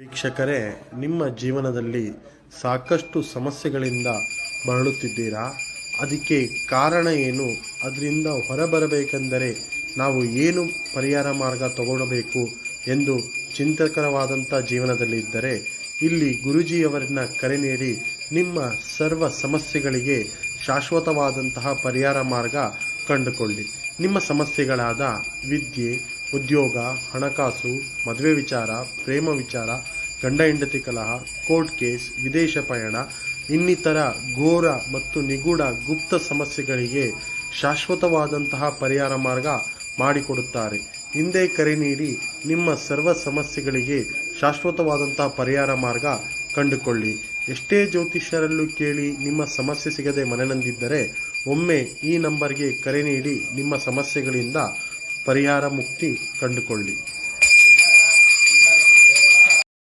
ವೀಕ್ಷಕರೇ, ನಿಮ್ಮ ಜೀವನದಲ್ಲಿ ಸಾಕಷ್ಟು ಸಮಸ್ಯೆಗಳಿಂದ ಬಳಲುತ್ತಿದ್ದೀರಾ? ಅದಕ್ಕೆ ಕಾರಣ ಏನು? ಅದರಿಂದ ಹೊರಬರಬೇಕೆಂದರೆ ನಾವು ಏನು ಪರಿಹಾರ ಮಾರ್ಗ ತಗೊಳ್ಳಬೇಕು ಎಂದು ಚಿಂತಕರವಾದಂಥ ಜೀವನದಲ್ಲಿ ಇದ್ದರೆ, ಇಲ್ಲಿ ಗುರುಜಿಯವರನ್ನ ಕರೆ ನೀಡಿ ನಿಮ್ಮ ಸರ್ವ ಸಮಸ್ಯೆಗಳಿಗೆ ಶಾಶ್ವತವಾದಂತಹ ಪರಿಹಾರ ಮಾರ್ಗ ಕಂಡುಕೊಳ್ಳಿ. ನಿಮ್ಮ ಸಮಸ್ಯೆಗಳಾದ ವಿದ್ಯೆ ಉದ್ಯೋಗ, ಹಣಕಾಸು, ಮದುವೆ ವಿಚಾರ, ಪ್ರೇಮ ವಿಚಾರ, ಗಂಡ ಹೆಂಡತಿ ಕಲಹ, ಕೋರ್ಟ್ ಕೇಸ್, ವಿದೇಶ ಪಯಣ, ಇನ್ನಿತರ ಘೋರ ಮತ್ತು ನಿಗೂಢ ಗುಪ್ತ ಸಮಸ್ಯೆಗಳಿಗೆ ಶಾಶ್ವತವಾದಂತಹ ಪರಿಹಾರ ಮಾರ್ಗ ಮಾಡಿಕೊಡುತ್ತಾರೆ. ಹಿಂದೆ ಕರೆ ನೀಡಿ, ನಿಮ್ಮ ಸರ್ವ ಸಮಸ್ಯೆಗಳಿಗೆ ಶಾಶ್ವತವಾದಂತಹ ಪರಿಹಾರ ಮಾರ್ಗ ಕಂಡುಕೊಳ್ಳಿ. ಎಷ್ಟೇ ಜ್ಯೋತಿಷ್ಯರಲ್ಲೂ ಕೇಳಿ ನಿಮ್ಮ ಸಮಸ್ಯೆ ಸಿಗದೆ ಮನೆನಂದಿದ್ದರೆ, ಒಮ್ಮೆ ಈ ನಂಬರ್ಗೆ ಕರೆ ನೀಡಿ ನಿಮ್ಮ ಸಮಸ್ಯೆಗಳಿಂದ ಪರಿಹಾರ ಮುಕ್ತಿ ಕಂಡುಕೊಳ್ಳಿ.